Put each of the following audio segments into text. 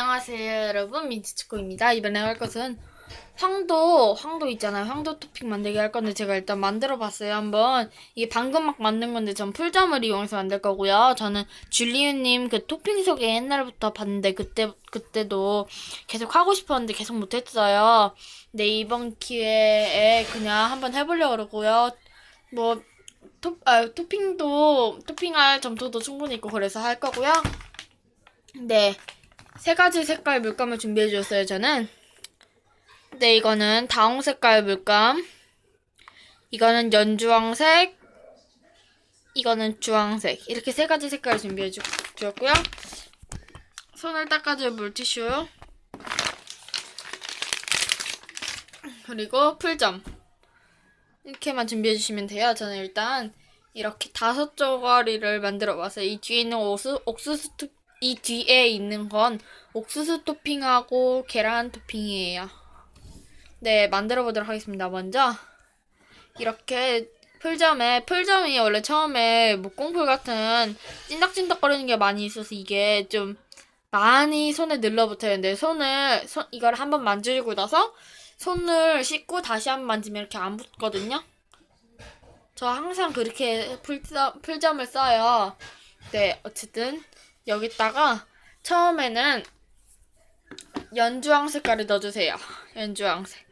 안녕하세요 여러분. 민트초코입니다. 이번에 할 것은 황도 황도 있잖아요. 황도 토핑 만들기 할 건데 제가 일단 만들어 봤어요 한번. 이게 방금 막 만든 건데 전 풀점을 이용해서 만들 거고요. 저는 줄리우님 그 토핑 소개 옛날부터 봤는데 그때 그때도 계속 하고 싶었는데 계속 못했어요. 근데 이번 기회에 그냥 한번 해보려고 그러고요. 뭐 토, 아, 토핑도 토핑할 점토도 충분히 있고 그래서 할 거고요. 네. 세 가지 색깔 물감을 준비해 주었어요, 저는. 네, 이거는 다홍 색깔 물감. 이거는 연주황색. 이거는 주황색. 이렇게 세 가지 색깔 준비해 주, 주었고요. 손을 닦아줄 물티슈. 그리고 풀점. 이렇게만 준비해 주시면 돼요. 저는 일단 이렇게 다섯 조가리를 만들어 봤어요. 이 뒤에 있는 옥수, 옥수수 투, 이 뒤에 있는 건 옥수수 토핑하고 계란 토핑이에요. 네, 만들어 보도록 하겠습니다. 먼저 이렇게 풀점에 풀점이 원래 처음에 목공풀 같은 찐덕찐덕거리는 게 많이 있어서 이게 좀 많이 손에 늘러붙어야 되는데 손을 손 이걸 한번 만지고 나서 손을 씻고 다시 한번 만지면 이렇게 안 붙거든요. 저 항상 그렇게 풀점, 풀점을 써요. 네, 어쨌든 여기다가 처음에는 연주황 색깔을 넣어주세요. 연주황색.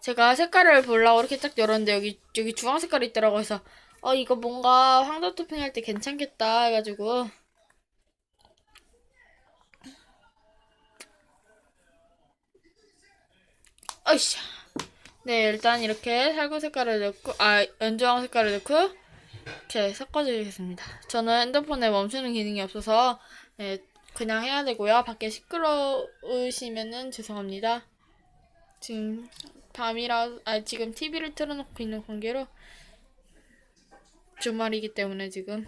제가 색깔을 보려고 이렇게 딱 열었는데 여기 여기 주황 색깔이 있더라고 해서 어 이거 뭔가 황도 토핑 할 때 괜찮겠다 해가지고 어이씨 네 일단 이렇게 살구 색깔을 넣고 아 연주황 색깔을 넣고 이렇게 섞어주겠습니다. 저는 핸드폰에 멈추는 기능이 없어서 네, 그냥 해야 되고요. 밖에 시끄러우시면은 죄송합니다. 지금 밤이라 아 지금 TV를 틀어놓고 있는 관계로 주말이기 때문에 지금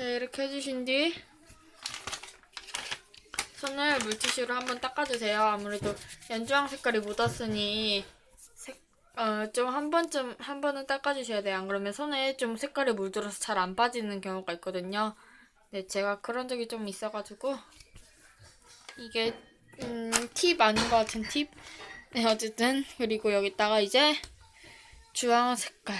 네, 이렇게 해주신 뒤 손을 물티슈로 한번 닦아주세요. 아무래도 연주황 색깔이 묻었으니 색, 어, 좀 한 번쯤, 한 번은 닦아주셔야 돼요. 안 그러면 손에 좀 색깔이 물들어서 잘 안 빠지는 경우가 있거든요. 네, 제가 그런 적이 좀 있어가지고 이게 음, 팁 아닌 것 같은 팁. 네, 어쨌든 그리고 여기다가 이제 주황 색깔.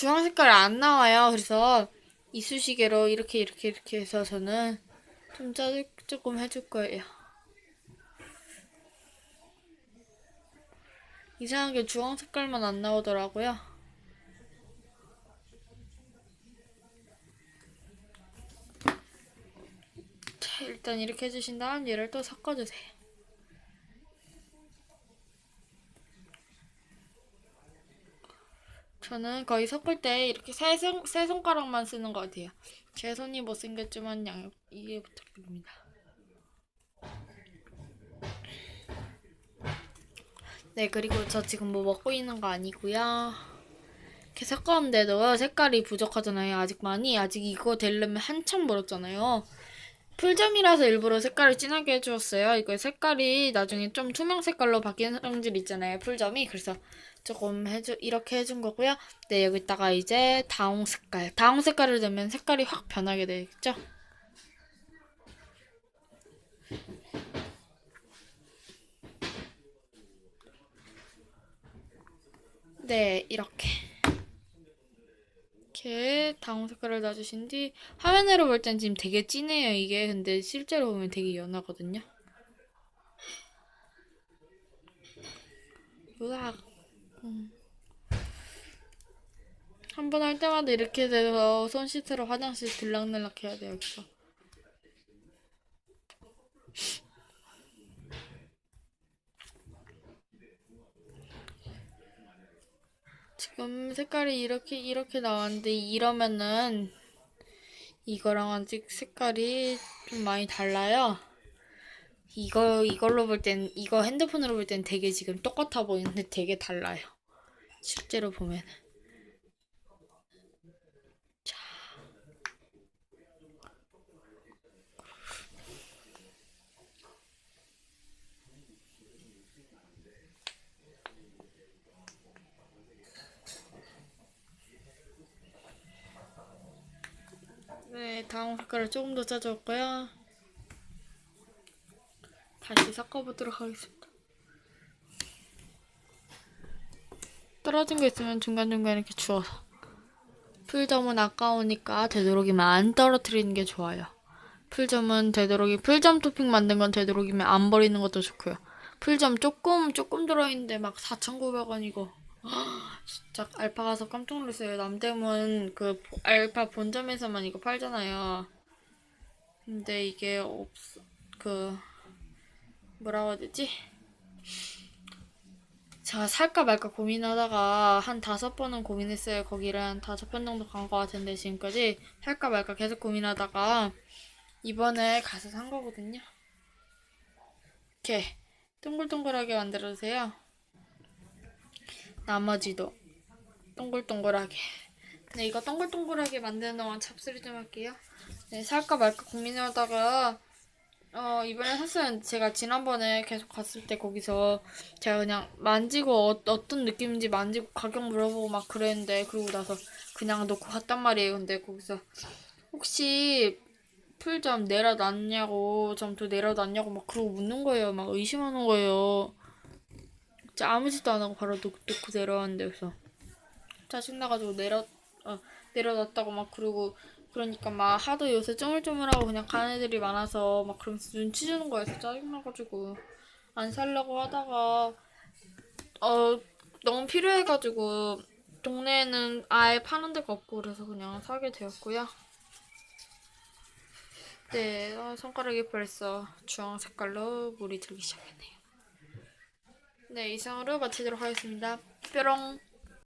주황 색깔 안 나와요. 그래서 이쑤시개로 이렇게 이렇게 이렇게 해서 저는 좀 짜주 조금 해줄 거예요. 이상하게 주황 색깔만 안 나오더라고요. 자, 일단 이렇게 해주신 다음 얘를 또 섞어주세요. 저는 거의 섞을 때 이렇게 세, 손, 세 손가락만 쓰는 것 같아요. 제 손이 못생겼지만 양 이해 부탁드립니다. 네, 그리고 저 지금 뭐 먹고 있는 거 아니고요. 이렇게 섞었는데도 색깔이 부족하잖아요. 아직 많이. 아직 이거 되려면 한참 멀었잖아요. 풀점이라서 일부러 색깔을 진하게 해주었어요. 이거 색깔이 나중에 좀 투명 색깔로 바뀌는 성질 있잖아요. 풀점이. 그래서 조금 해주, 이렇게 해준 거고요. 네, 여기다가 이제 다홍 색깔. 다홍 색깔을 넣으면 색깔이 확 변하게 되겠죠? 네, 이렇게. 이렇게 다홍 색깔을 놔주신 뒤 화면으로 볼 땐 지금 되게 진해요 이게. 근데 실제로 보면 되게 연하거든요. 으악. 음. 한번 할 때마다 이렇게 돼서 손 씻으러 화장실 들락날락 해야 돼요 여기서 지금 색깔이 이렇게 이렇게 나왔는데 이러면은 이거랑 아직 색깔이 좀 많이 달라요. 이거 이걸로 볼 땐 이거 핸드폰으로 볼 땐 되게 지금 똑같아 보이는데 되게 달라요. 실제로 보면 자 아까를 조금 더 짜줬고요. 다시 섞어보도록 하겠습니다. 떨어진 거 있으면 중간중간 이렇게 주워서. 풀점은 아까우니까 되도록이면 안 떨어뜨리는 게 좋아요. 풀점은 되도록이 풀점 토핑 만든 건 되도록이면 안 버리는 것도 좋고요. 풀점 조금 조금 들어있는데 막 4,900원이고 진짜 알파 가서 깜짝 놀랐어요. 남대문 그 보- 알파 본점에서만 이거 팔잖아요. 근데 이게 없, 그, 뭐라고 해야 되지? 제가 살까 말까 고민하다가 한 다섯 번은 고민했어요. 거기를 한 다섯 번 정도 간 것 같은데 지금까지 살까 말까 계속 고민하다가 이번에 가서 산 거거든요. 이렇게 동글동글하게 만들어주세요. 나머지도 동글동글하게. 네, 이거 동글동글하게 만드는 동안 잡소리 좀 할게요. 네, 살까 말까 고민하다가 어, 이번에 샀어요. 제가 지난번에 계속 갔을 때 거기서 제가 그냥 만지고 어, 어떤 느낌인지 만지고 가격 물어보고 막 그랬는데 그러고 나서 그냥 놓고 갔단 말이에요. 근데 거기서 혹시 풀 좀 내려놨냐고 점도 내려놨냐고 막 그러고 묻는 거예요. 막 의심하는 거예요. 진짜 아무 짓도 안 하고 바로 놓, 놓고 내려왔는데 그래서 짜증 나가지고 내려 어, 내려놨다고 막 그러고 그러니까 막 하도 요새 쪼물쪼물하고 그냥 가는 애들이 많아서 막 그러면서 눈치 주는 거여서 짜증나가지고 안 살려고 하다가 어 너무 필요해가지고 동네에는 아예 파는 데가 없고 그래서 그냥 사게 되었고요. 네, 어, 손가락이 벌써 주황 색깔로 물이 들기 시작했네요. 네, 이상으로 마치도록 하겠습니다. 뾰롱.